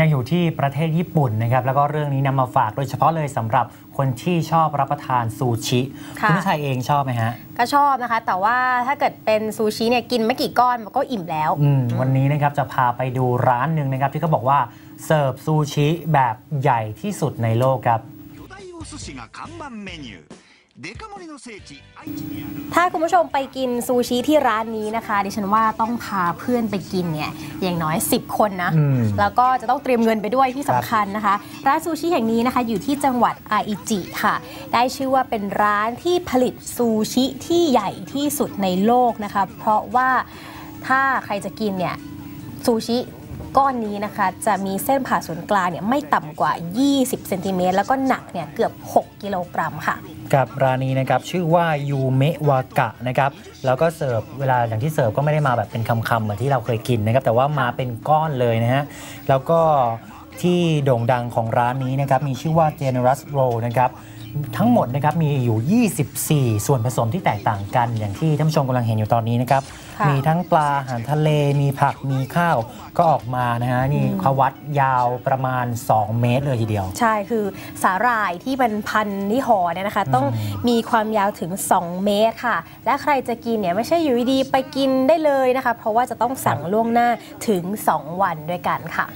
ยังอยู่ที่ประเทศญี่ปุ่นนะครับแล้วก็เรื่องนี้นำมาฝากโดยเฉพาะเลยสำหรับคนที่ชอบรับประทานซูชิค่ะณผู้ชายเองชอบไหมฮะ ก็ชอบนะคะ แต่ว่าถ้าเกิดเป็นซูชิเนี่ยกินไม่กี่ก้อนมันก็อิ่มแล้วอืมวันนี้นะครับจะพาไปดูร้านหนึ่งนะครับ ที่เขาบอกว่าเสิร์ฟซูชิแบบใหญ่ที่สุดในโลกครับ ถ้าคุณผู้ชมไปกินซูชิที่ร้านนี้นะคะ ดิฉันว่าต้องพาเพื่อนไปกินเนี่ยอย่างน้อย 10 คนนะ แล้วก็จะต้องเตรียมเงินไปด้วยที่สำคัญนะคะ ร้านซูชิแห่งนี้นะคะอยู่ที่จังหวัดอาอิจิค่ะ ได้ชื่อว่าเป็นร้านที่ผลิตซูชิที่ใหญ่ที่สุดในโลกนะคะ เพราะว่าถ้าใครจะกินเนี่ยซูชิก้อนนี้นะคะจะมีเส้นผ่าศูนย์กลางเนี่ยไม่ต่ำกว่า 20 เซนติเมตรแล้วก็หนักเนี่ยเกือบ 6 กิโลกรัมค่ะ กับร้านนี้นะครับชื่อว่ายูเมะวากะนะครับแล้วก็เสิร์ฟเวลาอย่างที่เสิร์ฟก็ไม่ได้มาแบบเป็นคำๆเหมือนที่เราเคยกินนะครับแต่ว่ามาเป็นก้อนเลยนะฮะแล้วก็ที่โด่งดังของร้านนี้นะครับมีชื่อว่า Generous Roll นะครับ ทั้งหมดนะครับมีอยู่ 24 ส่วนผสมที่แตกต่างกัน อย่างที่ท่านผู้ชมกำลังเห็นอยู่ตอนนี้นะครับค่ะมีทั้งปลาอาหารทะเลมีผักมีข้าวก็ออกมานะฮะนี่เขาวัดยาวประมาณ 2 เมตรเลยทีเดียว ใช่คือสาหร่ายที่เป็นพันนิหอเนี่ยนะคะ ต้องมีความยาวถึง 2 เมตรค่ะ และใครจะกินเนี่ยไม่ใช่อยู่ดีๆไปกินได้เลยนะคะ เพราะว่าจะต้องสั่งล่วงหน้าถึง 2 วันด้วยกันค่ะ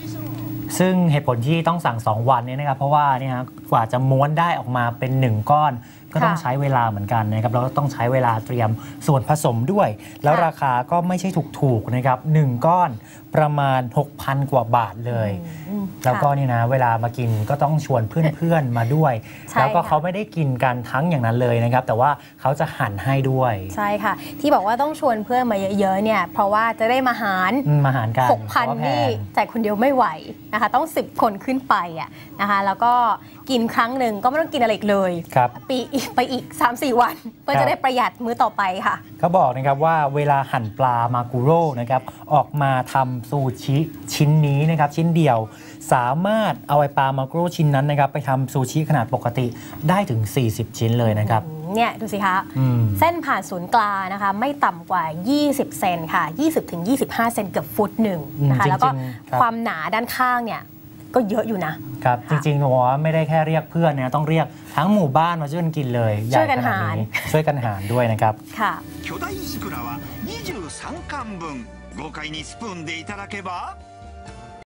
ซึ่งเหตุผลที่ต้องสั่ง 2 วันเนี่ยนะครับเพราะว่าเนี่ยฮะกว่าจะม้วนได้ออกมาเป็น 1 ก้อน ก็ต้องค่ะใช้เวลาเหมือนกันนะครับแล้วก็ต้องใช้เวลาเตรียมส่วนผสมด้วย แล้วค่ะราคาก็ไม่ใช่ถูกๆนะครับ1ก้อนประมาณ 6,000 กว่าบาทเลยอืมแล้วก็ค่ะนี่นะเวลามากินก็ต้องชวนเพื่อนๆมาด้วยใช่แล้วก็ค่ะเขาไม่ได้กินกันทั้งอย่างนั้นเลยนะครับ แต่ว่าเขาจะหั่นให้ด้วย ใช่ค่ะ ที่บอกว่าต้องชวนเพื่อนมาเยอะๆเนี่ยเพราะว่าจะได้มาหารอืมมาหารกันเพราะว่า6,000แพนี่งจ่ายคนเดียวไม่ไหวนะคะต้อง 10 คนขึ้นไปอะนะคะแล้วก็กินครั้งหนึ่งก็ไม่ต้องกินอะไรอีกเลยครับปีอีกไปอีก 3-4 วัน เพื่อครับจะได้ประหยัดมื้อต่อไปค่ะเขาบอกนะครับว่าเวลาหั่นปลามากุโร่นะครับออกมาทำซูชิชิ้นนี้นะครับชิ้นเดียว สามารถเอาไอปลามากุโร่ชิ้นนั้นนะครับไปทำซูชิขนาดปกติได้ถึง 40 ชิ้นเลยนะครับเนี่ยดูสิคะอืมเส้นผ่านศูนย์กลางนะคะไม่ต่ำกว่า 20 เซนค่ะ 20ถึง25 เซนเกือบฟุตหนึ่งนะคะอืมแล้วก็จริงๆครับความหนาด้านข้างเนี่ย ก็เยอะอยู่นะ ครับ จ ค่ะ ริงๆผมว่าไม่ได้แค่เรียกเพื่อนนะต้องเรียกทั้งหมู่บ้านมาช่วยกันกินเลยใญ่ ช่วยกัน ขด หาร ช่วยกันหารด้วยนะครับ ค่ะ 巨大イクラは23貫分豪快にスプーンでいただけば